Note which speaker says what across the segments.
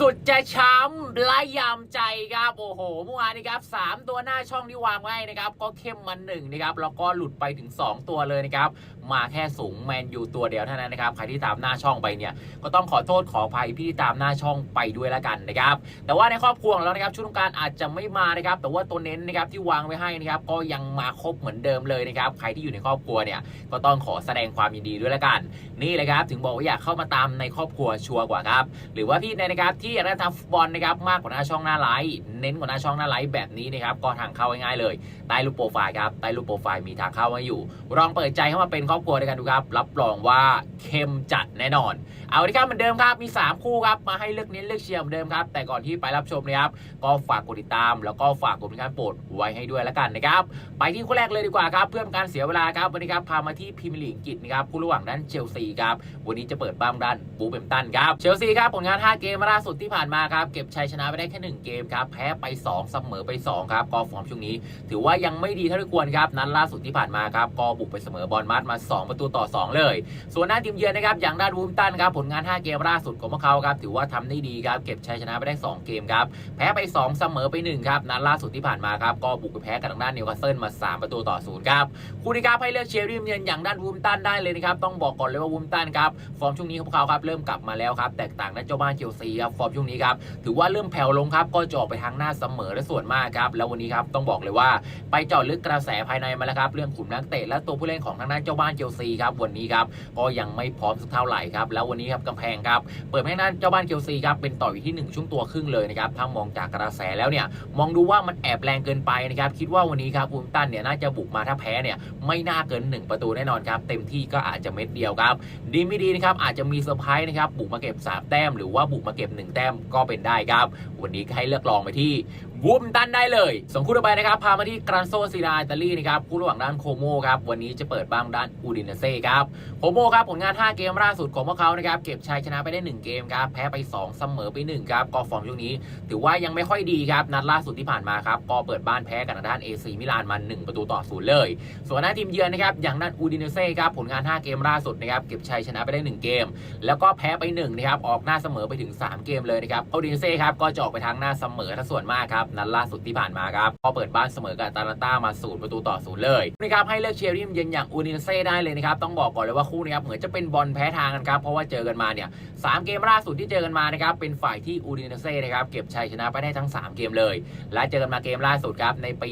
Speaker 1: สุดจะช้ำและยามใจครับโอ้โหเมื่อวานนี้ครับสามตัวหน้าช่องที่วางไว้นะครับ ก็เข้มมันหนึ่งนะครับแล้วก็หลุดไปถึง 2 ตัวเลยนะครับ มาแค่สูงแมนยูตัวเดียวเท่านั้นนะครับใครที่ตามหน้าช่องไปเนี่ยก็ต้องขอโทษขออภัยพี่ที่ตามหน้าช่องไปด้วยละกันนะครับ แต่ว่าในครอบครัวของเรานะครับชุดงการอาจจะไม่มานะครับ แต่ว่าตัวเน้นนะครับที่วางไว้ให้นะครับก็ยังมาครบเหมือนเดิมเลยนะครับใครที่อยู่ในครอบครัวเนี่ยก็ต้องขอแสดงความยินดีด้วยละกัน นี่เลยครับถึงบอกว่าอยากเข้ามาตามในครอบครัวชัวร์กว่าครับหรือว่าพี่ในนะครับที่อยากได้ทำฟุตบอลนะครับมากกว่าหน้าช่องหน้าไลฟ์เน้นกว่าหน้าช่องหน้าไลฟ์แบบนี้นะครับก็ทางเข้าง่ายๆเลยใต้รูปโปรไฟล์ครับใต้รูปโปรไฟล์มีทางเข้ามาอยู่ ลองเปิดใจเข้ามาเป็นครอบครัวด้วยกันดูครับ รับรองว่าเข้มจัดแน่นอน เอาละครับเหมือนเดิมครับมี 3 คู่ครับมาให้เลือกเน้นเลือกเชียร์เหมือนเดิมครับแต่ก่อนที่ไปรับชมนะครับก็ฝากกดติดตาม แล้วก็ฝากกดเป็นการโปรดไว้ให้ด้วยแล้วกันนะครับไปที่คู่แรกเลยดีกว่าครับเพื่อการเสียเวลาครับวันนี้ครับพามาที่พรีเมียร์ลีกอังกฤษนะครับคู่ระหว่างด้านเชลซีครับวันนี้จะเปิดบ้านด้านบูเบมตันครับเชลซีครับผลงาน 5 เกมล่าสุดที่ผ่านมาครับเก็บชัยชนะไปได้แค่ 1 เกมครับแพ้ไป 2 เสมอไป 2 ครับก็ฟอร์มช่วงนี้ ถือว่ายังไม่ดีเท่าที่ควรครับนัดล่าสุดที่ผ่านมาครับก็บุกไปเสมอบอลมัดมา 2 ประตูต่อ 2 เลย ส่วนหน้าทีมเยือนนะครับอย่างด้านวูมตันครับผลงาน 5 เกมล่าสุดของพวกเขาครับถือว่าทำได้ดีครับเก็บชัยชนะไปได้ 2 เกมครับแพ้ไป 2 เสมอไป1ครับนัดล่าสุดที่ผ่านมาครับก็บุกไปแพ้กับทางด้านนิวคาสเซิลมา 3 ประตูต่อ0ครับคู่นี้ครับให้เลือกเชียร์ทีมเยือนอย่างด้านวูมตันได้เลยนะครับต้องบอกก่อนเลยว่าวูมตันครับฟอร์มช่วงนี้ของพวกเขาครับเริ่มกลับมาแล้วครับแตกต่างด้านเจ้าบ้านเชลซีครับฟอร์มช่วงนี้ครับถือว่าเริ่มแผ่วลงครับก็จะออกไปทางหน้าเสมอและส่วนมากครับแล้ววันนี้ครับต้องบอกเลยว่าไปเจาะลึกกระแสภายในมาแล้วครับเรื่องขุมนักเตะและตัวผู้เล่นของทางด้านเจ้าบ้านเชลซีครับวันนี้ครับก็ยังไม่พร้อมสักเท่าไหร่ครับแล้ววันนี้ครับกำแพงครับเปิดให้ทางด้านเจ้าบ้านเชลซีครับเป็นต่ออยู่ที่ 1ช่วงตัวครึ่งเลยนะครับถ้ามองจากกระแสแล้วเนี่ยมองดูว่ามันแอบแรงเกินไปนะครับคิดว่าวันนี้ครับบูมตันเนี่ยน่าจะบุกมาถ้าแพ้เนี่ยไม่น่าเกิน 1 ประตูแน่นอนครับเต็มที่ก็อาจจะเม็ดเดียวครับดีไม่ดีนะครับอาจจะมีเซอร์ไพรส์นะครับบุกมาเก็บสามแต้มหรือว่าบุกมาเก็บหนึ่งแต้มก็เป็นได้ครับ วันนี้ให้เลือกลองไปที่ วูมตันได้เลยส่งคู่ต่อไปนะครับ พามาที่กรันโซซีดาอิตาลีนะครับคู่ระหว่างด้านโคโมครับ วันนี้จะเปิดบ้างด้านอูดินเซ่ครับ โคโมครับ ผลงาน 5 เกมล่าสุดของพวกเขานะครับ เก็บชัยชนะไปได้ 1 เกมครับ แพ้ไป 2 เสมอไป 1 ครับ ก็ฟอร์มช่วงนี้ ถือว่ายังไม่ค่อยดีครับ นัดล่าสุดที่ผ่านมาครับ ก็เปิดบ้านแพ้กับทางด้านเอซีมิลานมา 1 ประตูต่อศูนย์เลย ส่วนหน้าทีมเยือนนะครับ อย่างด้านอูดินเซ่ครับ ผลงาน 5 เกมล่าสุดนะครับ เก็บชัยชนะไปได้ 1 เกม แล้วก็แพ้ไป1นะครับ ออกหน้าเสมอไปถึง 3 เกมเลยนะครับอูดินเซ่ครับก็จะออกไปทางหน้าเสมอถ้าส่วนมากครับนัดล่าสุดที่ผ่านมาครับก็เปิดบ้านเสมอกับตาลันต้ามาศูนย์ประตูต่อศูนย์เลยนะครับให้เลือกเชียร์ทีมเยือนอย่างอูดินเซ่ได้เลยนะครับต้องบอกก่อนเลยว่าคู่นี้ครับเหมือนจะเป็นบอลแพ้ทางกันครับเพราะว่าเจอกันมาเนี่ยสามเกมล่าสุดที่เจอกันมานะครับเป็นฝ่ายที่อูดินเซ่นะครับเก็บชัยชนะไปได้ทั้ง 3 เกมเลย และเจอกันมาเกมล่าสุดครับในปี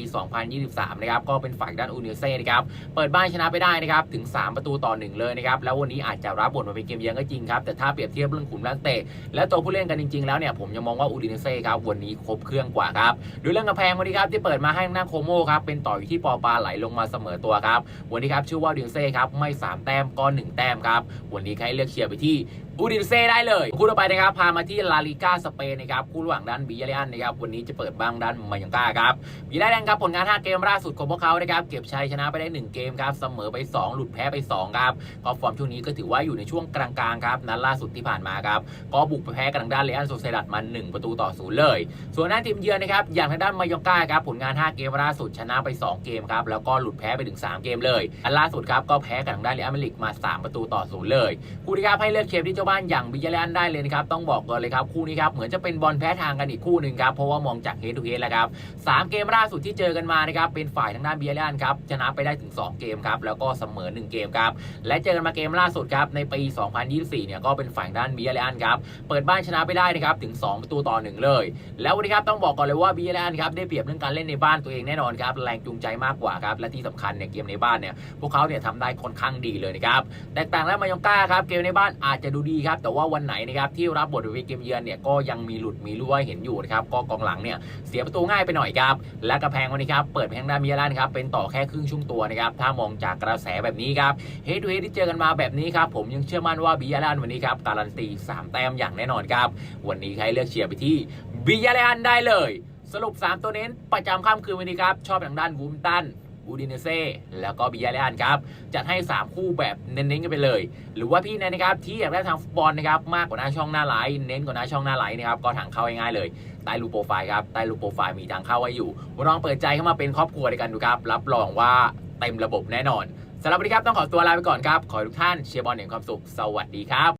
Speaker 1: 2023 นะครับก็เป็นฝ่ายด้านอูดินเซ่นะครับเปิดบ้านชนะไปได้นะครับถึง 3 ประตูต่อหนึ่งเลยนะครับแล้ววันนี้อาจจะรับบทมาเป็นเกมเยือนก็จริงครับแต่ถ้าเปรียบเทียบเรื่องขุมนักเตะและตัวผู้เล่นกันจริง ๆ แล้วเนี่ยผมยังมองว่าอูดิเซ่ครับวันนี้ครบเครื่องกว่าครับดูเรื่องกำแพงวันนี้ครับที่เปิดมาให้ทางด้าโคโมครับเป็นต่ออยู่ที่ปอปาไหลลงมาเสมอตัวครับวันนี้ครับชื่อว่าดิวเซ่ครับไม่สามแต้มก็หนึ่งแต้มครับวันนี้ใครเลือกเชียร์ไปที่ อูดินเซ่ได้เลย คู่ต่อไปนะครับ พามาที่ลาลิก้าสเปนนะครับ คู่ระหว่างด้านบิยาเลอันนะครับ วันนี้จะเปิดบ้างด้านมายังกาครับบิยาเลอันครับ ผลงาน 5 เกมล่าสุดของพวกเขานะครับ เก็บชัยชนะไปได้ 1 เกมครับ เสมอไป 2 หลุดแพ้ไป 2 ครับ ก็ฟอร์มช่วงนี้ก็ถือว่าอยู่ในช่วงกลางๆครับ นัดล่าสุดที่ผ่านมาครับ ก็บุกไปแพ้กับทางด้านเลอันโซเซดัดมา1ประตูต่อศูนย์เลย ส่วนหน้าทีมเยือนนะครับ อย่างทางด้านมายองกาครับ ผลงาน 5 เกมล่าสุดชนะไป 2 เกมครับ แล้วก็หลุดแพ้ไปถึง 3 เกมเลยอันล่าสุดครับก็แพ้กับทางด้านเลอันเมลิกมา 3 ประตูต่อศูนย์เลย คู่นี้ครับให้เลือกเชียร์ที่เจ้าบ้านอย่างบิยาเลนได้เลยนะครับต้องบอกก่อนเลยครับคู่นี้ครับเหมือนจะเป็นบอลแพ้ทางกันอีกคู่หนึ่งครับเพราะว่ามองจากเฮดทูเฮดแล้วครับสามเกมล่าสุดที่เจอกันมานะครับเป็นฝ่ายทางด้านบิยาเลนครับชนะไปได้ถึง 2 เกมครับแล้วก็เสมอ 1 เกมครับและเจอกันมาเกมล่าสุดครับในปี 2024 เนี่ยก็เป็นฝ่ายด้านบิยาเลนครับเปิดบ้านชนะไปได้นะครับถึง 2 ประตูต่อ 1 เลย แล้ววันนี้ครับต้องบอกก่อนเลยว่าบิยาเลนครับได้เปรียบเรื่องการเล่นในบ้านตัวเองแน่นอนครับแรงจูงใจมากกว่าครับและที่สำคัญเนี่ยเกมในบ้านเนี่ยพวกเขาเนี่ยทำได้ค่อนข้างดีเลยนะครับแตกต่างแล้วมายองก้าครับเกมในบ้านอาจจะดูดีครับแต่ว่าวันไหนนะครับที่รับบทเป็นเกมเยือนเนี่ยก็ยังมีหลุดมีรั่วเห็นอยู่นะครับก็กองหลังเนี่ยเสียประตูง่ายไปหน่อยครับและกระแพงวันนี้ครับเปิดแพงด้านมิยาลานครับเป็นต่อแค่ครึ่งช่วงตัวนะครับถ้ามองจากกระแสแบบนี้ครับเฮดูเฮดที่เจอกันมาแบบนี้ครับผมยังเชื่อมั่นว่าบิยาลานวันนี้ครับการันตี3แต้มอย่างแน่นอนครับวันนี้ใครเลือกเชียร์ไปที่บิยาลานได้เลย สรุป 3 ตัวเน้นประจำค่ำคืนวันนี้ครับชอบทางด้านวูมตัน อูดินเซ่แล้วก็บิยาเลอันครับจัดให้ 3 คู่แบบเน้นๆกันไปเลย หรือว่าพี่นะครับที่อยากได้ทางฟุตบอลนะครับมากกว่าหน้าช่องหน้าไลน์เน้นกว่าหน้าช่องหน้าไลน์นะครับก็ทางเข้าง่ายๆเลยใต้รูปโปรไฟล์ครับใต้รูปโปรไฟล์มีทางเข้าไว้อยู่ลองเปิดใจเข้ามาเป็นครอบครัวด้วยกันดูครับรับรองว่าเต็มระบบแน่นอนสำหรับวันนี้ครับต้องขอตัวลาไปก่อนครับขอให้ทุกท่านเชียร์บอลอย่งความสุข สวัสดีครับ